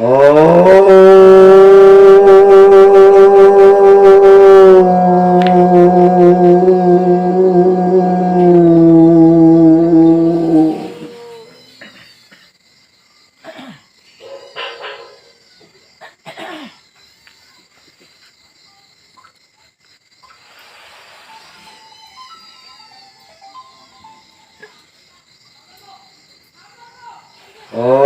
어. 어.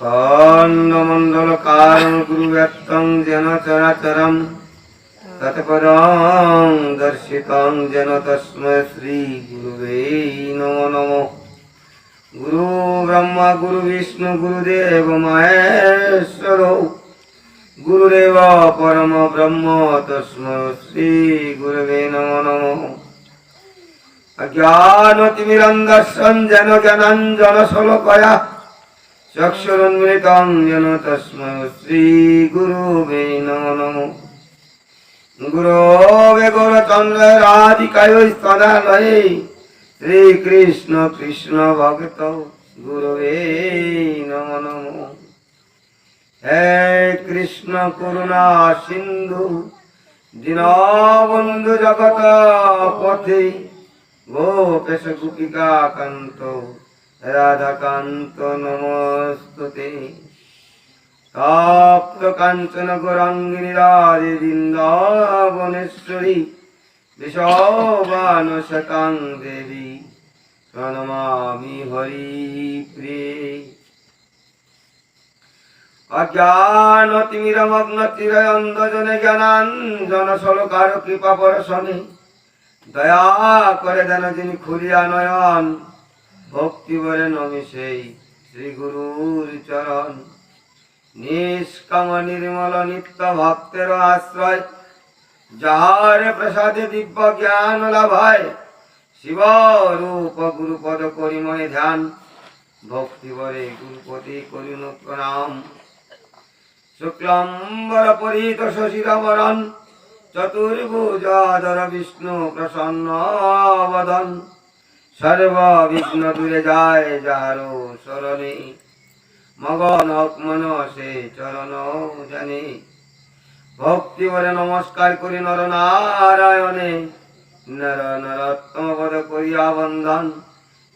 খণ্ডমণ্ডল কারণ গুরু ব্যক্তং যেন চরাচরম তৎপরং দর্শিতং যেন তস্মৈ শ্রী গুরুবে নমো নমো গুরু ব্রহ্মা গুরু বিষ্ণু গুরুদেব মহেশ্বর গুরুদেব পরম ব্রহ্ম তস্মৈ শ্রী গুরুবে নমো নমো অজ্ঞানতিমিরন্দর্শন যেন জ্ঞানাঞ্জন चक्षुरुन्मिलितं येन तस्मै श्रीगुरुवे नमो नमो गुरोवे गौरचन्द्रराधिकाय स्तदालये श्रीकृष्ण कृष्ण भक्त गुरवे नमो नमो হে কৃষ্ণ করুণা সিন্ধু দীনবন্ধু জগত পথে গোপেশ গোপিকা কান্ত রাধাকান্ত নমস্তুতে। তপ্ত কাঞ্চন গৌরাঙ্গিনী রাধে বৃন্দাবনেশ্বরী বিশবান শতাং দেবী, প্রণমামি হরি প্রিয়ে। অজ্ঞানতিমিরমগ্ন চিরয়ন্দজনে জ্ঞানাঞ্জন সলকার কৃপা পরশনে। দয়া করে দেন যিনি খুলিয়া নয়ন ভক্তি বলে নমি সেই শ্রী গুরুর চরণ। নিষ্কাম, নির্মল, নিত্য ভক্তের আশ্রয়, যাহার প্রসাদে দিব্য জ্ঞান লাভায় শিব রূপ গুরুপদ করিময় ধ্যান। ভক্তি বরে গুরুপতি করিন প্রণাম। শুক্লম্বর পরিত শশিরবরণ চতুর্ভুজাধর বিষ্ণু প্রসন্ন বদন সর্ব বিঘ্ন দূরে যায় যাহারো শরণে মগন মন সে চরণ জানে ভক্তি বলে নমস্কার করি নর নারায়ণে নর নরোত্তম পদ করিয়া বন্ধন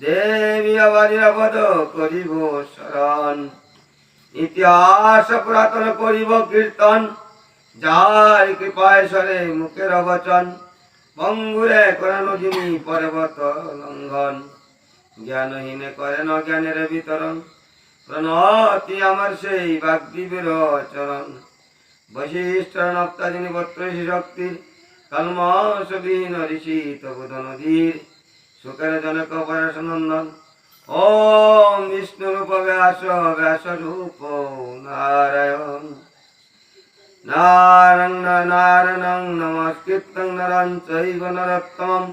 দেবী আবারিয়া পদ করিব শরণ ইতিহাস পুরাতন করিব কীর্তন যার কৃপায় সরে মুখের বচন বঙ্গুরে করানো যিনি পর্বত লঙ্ঘন, জ্ঞানহীনে করেন জ্ঞানের বিতরণ। প্রণতি আমার সেই বাগদিবের চরণ। বশিষ্ঠ নক্তা যিনি বত্রশী শক্তির কলমসবিহীন ঋষি তবুদ নদীর সুখের জনক পরেশ নন্দন ওম বিষ্ণু ব্যাস ব্যাস রূপ নারায়ণ। नारं नारणं नमस्कृतं नरं चैव नरोत्तमं।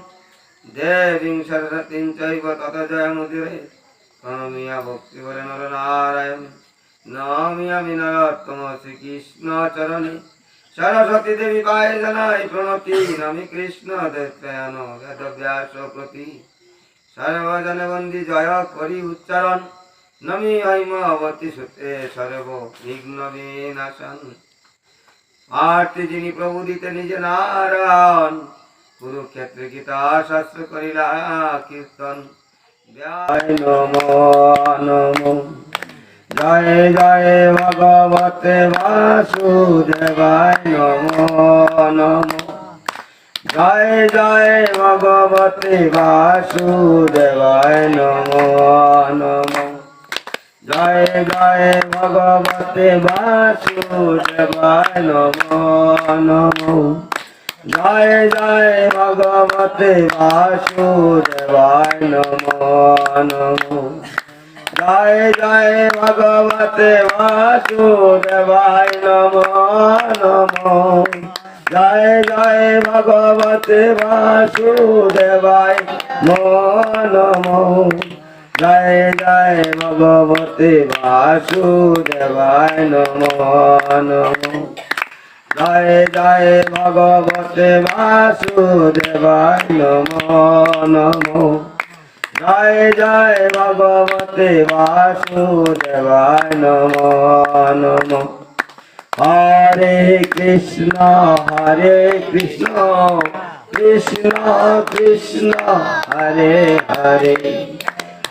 देवीं सरस्वतीं चैव तत जयमुदिरे নমিয়া ভক্তিভরে নর নারায়ণ নমি আমি নরোত্তম শ্রীকৃষ্ণ চরণে সরস্বতী দেবী পায়ে জানাই প্রণতি নমি কৃষ্ণ দেবয়ান বেদব্যাস প্রতি সর্বজনে বন্দি জয় করি উচ্চারণ নমি হৈমবতী সুতে সর্ব বিঘ্ন বিনাশন আরতি যিনি প্রভু দিতে নিজে নারায়ণ, কুরুক্ষেত্রে গীতা শাস্ত্র করিলা কীর্তন। জয় নমো নমো। জয় জয় ভগবতে বাসুদেবায় নম নমো। জয় জয় ভগবতে বাসুদেবায় নমো নমো। জয় জয় ভগবতে বাসুদেবায় নমো নমো। জয় জয় ভগবতে বাসুদেবায় নমো নমো। জয় জয় ভগবতে বাসুদেবায় নমো নমো। জয় জয় ভগবতে বাসুদেবায় নমো নমো। জয় জয় ভগবতে বাসুদেবায় নমো। নমো জয় জয় ভগবতে বাসুদেবায় নমো নমো। জয় জয় ভগবতে বাসুদেবায় নমো নমো। হরে কৃষ্ণ হরে কৃষ্ণ কৃষ্ণ কৃষ্ণ, হরে হরে।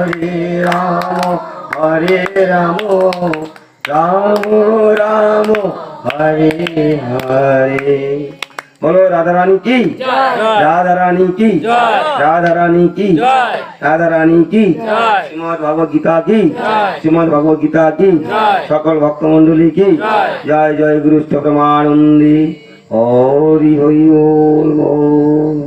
হরে রাম হরে রাম রাম রাম হরে হরে। বলো রাধা রানী কি? রাধা রানী কি? রাধা রানী কি? রাধা রানী কি? শ্রীমদ ভগবত গীতা কি শ্রীমদ ভগবত গীতা কি সকল ভক্তমন্ডলী কি? জয়। জয় গুরু চক্রমানন্দী হরি হরি ওম।